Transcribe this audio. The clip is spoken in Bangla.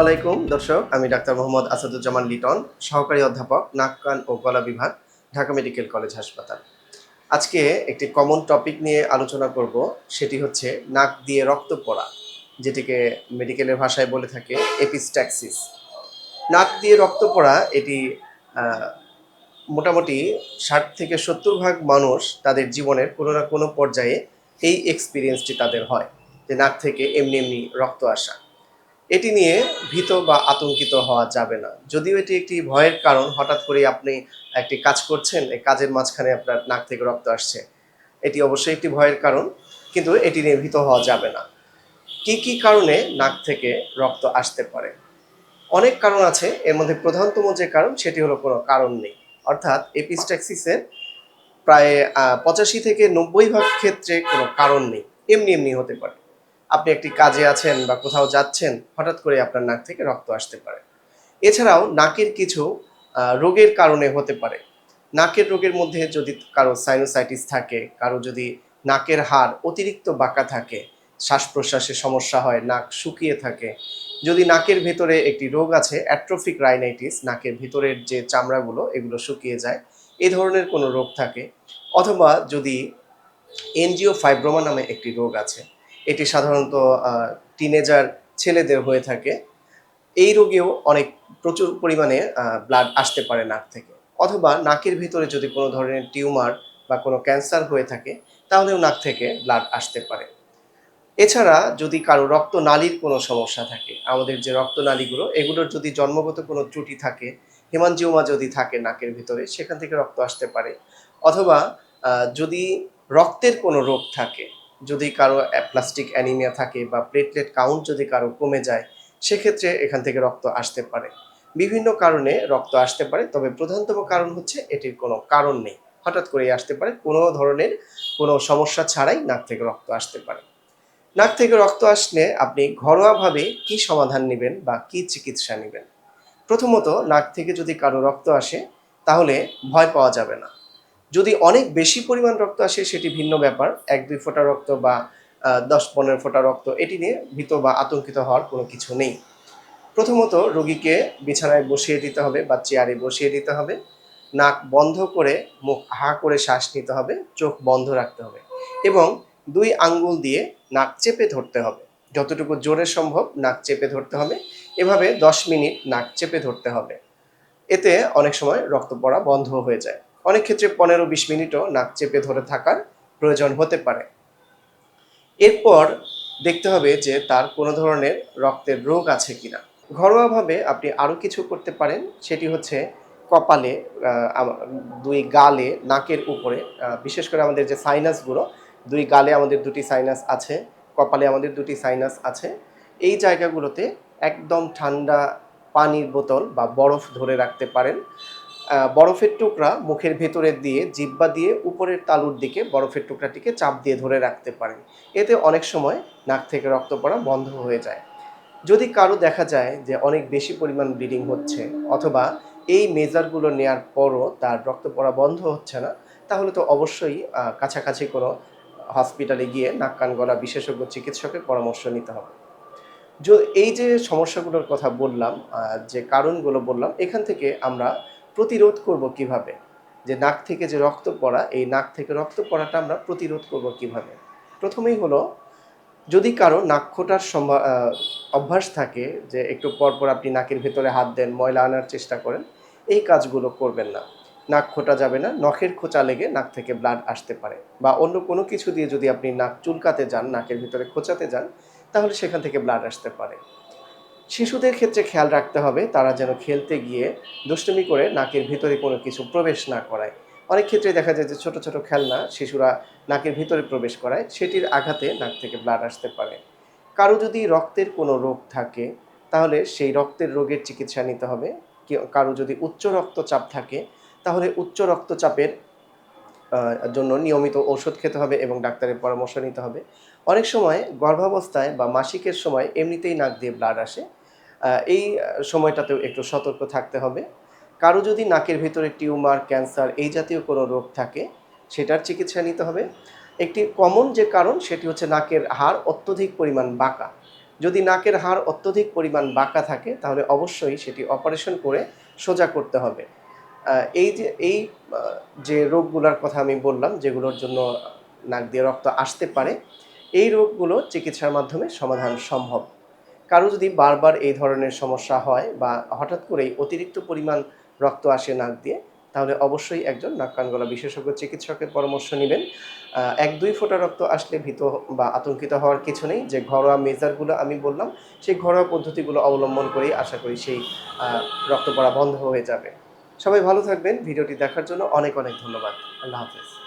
আলাইকুম, দর্শক। আমি ডাক্তার মোহাম্মদ আসাদুজ্জামান লিটন, সহকারী অধ্যাপক, নাক, কান ও গলা বিভাগ, ঢাকা মেডিকেল কলেজ হাসপাতাল। আজকে একটি কমন টপিক নিয়ে আলোচনা করব, সেটি হচ্ছে নাক দিয়ে রক্ত পড়া, যেটিকে মেডিকেলের ভাষায় বলে থাকে এপিস্ট্যাক্সিস নাক দিয়ে রক্ত পড়া, এটি মোটামুটি ষাট থেকে সত্তর ভাগ মানুষ তাদের জীবনের কোনো না কোনো পর্যায়ে এই এক্সপিরিয়েন্সটি তাদের হয়, যে নাক থেকে এমনি এমনি রক্ত আসা। এটি নিয়ে ভীত বা আতঙ্কিত হওয়া যাবে না। যদিও এটি একটি ভয়ের কারণ, হঠাৎ করে আপনি একটি কাজ করছেন, এই কাজের মাঝখানে আপনার নাক থেকে রক্ত আসছে। এটি অবশ্যই একটি ভয়ের কারণ, কিন্তু এটি নিয়ে ভীত হওয়া যাবে না। কি কি কারণে নাক থেকে রক্ত আসতে পারে? অনেক কারণ আছে, এর মধ্যে প্রধানতম যে কারণ, সেটি হলো কোনো কারণ নেই। অর্থাৎ এপিস্ট্যাক্সিসের প্রায় পঁচাশি থেকে নব্বই ভাগ ক্ষেত্রে কোনো কারণ নেই। এমনি এমনি হতে পারে। আপনি একটি কাজে আছেন বা কোথাও যাচ্ছেন, হঠাৎ করে আপনার নাক থেকে রক্ত আসতে পারে। এছাড়াও নাকের কিছু রোগের কারণে হতে পারে। নাকের রোগের মধ্যে যদি কারও সাইনোসাইটিস থাকে, কারও যদি নাকের হাড় অতিরিক্ত বাঁকা থাকে শ্বাস প্রশ্বাসে সমস্যা হয়, নাক শুকিয়ে থাকে, যদি নাকের ভেতরে একটি রোগ আছে অ্যাট্রোফিক রাইনাইটিস নাকের ভিতরের যে চামড়াগুলো, এগুলো শুকিয়ে যায়, এ ধরনের কোনো রোগ থাকে, অথবা যদি এনজিও ফাইব্রোমা নামে একটি রোগ আছে এটি সাধারণত টিনেজার ছেলেদের হয়ে থাকে। এই রোগেও অনেক প্রচুর পরিমাণে ব্লাড আসতে পারে নাক থেকে। অথবা নাকের ভিতরে যদি কোনো ধরনের টিউমার বা কোনো ক্যান্সার হয়ে থাকে, তাহলেও নাক থেকে ব্লাড আসতে পারে। এছাড়া যদি কারও রক্তনালীর কোনো সমস্যা থাকে, আমাদের যে রক্তনালীগুলো, এগুলোর যদি জন্মগত কোনো ত্রুটি থাকে হেমানজিওমা যদি থাকে নাকের ভিতরে, সেখান থেকে রক্ত আসতে পারে। অথবা যদি রক্তের কোনো রোগ থাকে যদি কারও প্লাস্টিক অ্যানিমিয়া থাকে বা প্লেটলেট কাউন্ট যদি কারও কমে যায়, সেক্ষেত্রে এখান থেকে রক্ত আসতে পারে। বিভিন্ন কারণে রক্ত আসতে পারে, তবে প্রধানতম কারণ হচ্ছে এটির কোনো কারণ নেই। হঠাৎ করেই আসতে পারে, কোনো ধরনের কোনো সমস্যা ছাড়াই নাক থেকে রক্ত আসতে পারে। নাক থেকে রক্ত আসলে আপনি ঘরোয়াভাবে কি সমাধান নেবেন বা কি চিকিৎসা নেবেন? প্রথমত, নাক থেকে যদি কারও রক্ত আসে, তাহলে ভয় পাওয়া যাবে না। যদি অনেক বেশি পরিমাণ রক্ত আসে, সেটি ভিন্ন ব্যাপার। এক, দুই ফোঁটা রক্ত বা দশ, পনেরো ফোঁটা রক্ত, এটি নিয়ে ভীত বা আতঙ্কিত হওয়ার কোনো কিছু নেই। প্রথমত, রোগীকে বিছানায় বসিয়ে দিতে হবে বা চেয়ারে বসিয়ে দিতে হবে। নাক বন্ধ করে মুখ হা করে শ্বাস নিতে হবে, চোখ বন্ধ রাখতে হবে এবং দুই আঙ্গুল দিয়ে নাক চেপে ধরতে হবে। যতটুকু জোরে সম্ভব নাক চেপে ধরতে হবে। এভাবে দশ মিনিট নাক চেপে ধরতে হবে। এতে অনেক সময় রক্ত পড়া বন্ধ হয়ে যায়। অনেক ক্ষেত্রে পনেরো বিশ মিনিটও নাক চেপে ধরে থাকার প্রয়োজন হতে পারে। এরপর দেখতে হবে যে তার কোনো ধরনের রক্তের রোগ আছে কিনা। ঘরোয়াভাবে আপনি আরও কিছু করতে পারেন, সেটি হচ্ছে কপালে দুই গালে নাকের উপরে বিশেষ করে আমাদের যে সাইনাসগুলো দুই গালে আমাদের দুটি সাইনাস আছে, কপালে আমাদের দুটি সাইনাস আছে। এই জায়গাগুলোতে একদম ঠান্ডা পানির বোতল বা বরফ ধরে রাখতে পারেন। বরফের টুকরা মুখের ভেতরে দিয়ে জিব্বা দিয়ে উপরের তালুর দিকে বরফের টুকরাটিকে চাপ দিয়ে ধরে রাখতে পারেন এতে অনেক সময় নাক থেকে রক্ত পড়া বন্ধ হয়ে যায়। যদি কারও দেখা যায় যে অনেক বেশি পরিমাণ ব্লিডিং হচ্ছে অথবা এই মেজারগুলো নেয়ার পরও তার রক্ত পড়া বন্ধ হচ্ছে না, তাহলে তো অবশ্যই কাছাকাছি কোনো হসপিটালে গিয়ে নাক, কান, গলা বিশেষজ্ঞ চিকিৎসকের পরামর্শ নিতে হবে। এই যে সমস্যাগুলোর কথা বললাম যে কারণগুলো বললাম, এখান থেকে আমরা প্রতিরোধ করব কীভাবে? যে নাক থেকে যে রক্ত পড়া, এই নাক থেকে রক্ত পড়াটা আমরা প্রতিরোধ করব কীভাবে? প্রথমেই হলো, যদি কারও নাক খোটার অভ্যাস থাকে, যে একটু পর পর আপনি নাকের ভেতরে হাত দেন, ময়লা আনার চেষ্টা করেন, এই কাজগুলো করবেন না। নাক খোটা যাবে না, নখের খোঁচা লেগে নাক থেকে ব্লাড আসতে পারে। বা অন্য কোনো কিছু দিয়ে যদি আপনি নাক চুলকাতে যান, নাকের ভিতরে খোঁচাতে যান, তাহলে সেখান থেকে ব্লাড আসতে পারে। শিশুদের ক্ষেত্রে খেয়াল রাখতে হবে, তারা যেন খেলতে গিয়ে দুষ্টুমি করে নাকের ভিতরে কোনো কিছু প্রবেশ না করায়। অনেক ক্ষেত্রে দেখা যায় যে ছোট ছোট খেলনা শিশুরা নাকের ভিতরে প্রবেশ করায়, সেটির আঘাতে নাক থেকে ব্লাড আসতে পারে। কারও যদি রক্তের কোনো রোগ থাকে, তাহলে সেই রক্তের রোগের চিকিৎসা নিতে হবে। কারও যদি উচ্চ রক্তচাপ থাকে, তাহলে উচ্চ রক্তচাপের জন্য নিয়মিত ওষুধ খেতে হবে এবং ডাক্তারের পরামর্শ নিতে হবে। অনেক সময় গর্ভাবস্থায় বা মাসিকের সময় এমনিতেই নাক দিয়ে ব্লাড আসে। এই সময়টাতেও একটু সতর্ক থাকতে হবে। কারও যদি নাকের ভিতরে টিউমার, ক্যান্সার এই জাতীয় কোনো রোগ থাকে, সেটার চিকিৎসা নিতে হবে। একটি কমন যে কারণ, সেটি হচ্ছে নাকের হাড় অত্যধিক পরিমাণ বাঁকা। যদি নাকের হাড় অত্যধিক পরিমাণ বাঁকা থাকে, তাহলে অবশ্যই সেটি অপারেশন করে সোজা করতে হবে। এই যে এই যে রোগগুলোর কথা আমি বললাম, যেগুলোর জন্য নাক দিয়ে রক্ত আসতে পারে, এই রোগগুলো চিকিৎসার মাধ্যমে সমাধান সম্ভব। কারও যদি বারবার এই ধরনের সমস্যা হয় বা হঠাৎ করেই অতিরিক্ত পরিমাণ রক্ত আসে নাক দিয়ে, তাহলে অবশ্যই একজন নাক কান গলা বিশেষজ্ঞ চিকিৎসকের পরামর্শ নেবেন। এক দুই ফোঁটা রক্ত আসলে ভীত বা আতঙ্কিত হওয়ার কিছু নেই। যে ঘরোয়া মেজারগুলো আমি বললাম, সেই ঘরোয়া পদ্ধতিগুলো অবলম্বন করেই আশা করি সেই রক্ত পড়া বন্ধ হয়ে যাবে। সবাই ভালো থাকবেন। ভিডিওটি দেখার জন্য অনেক অনেক ধন্যবাদ। আল্লাহ হাফেজ।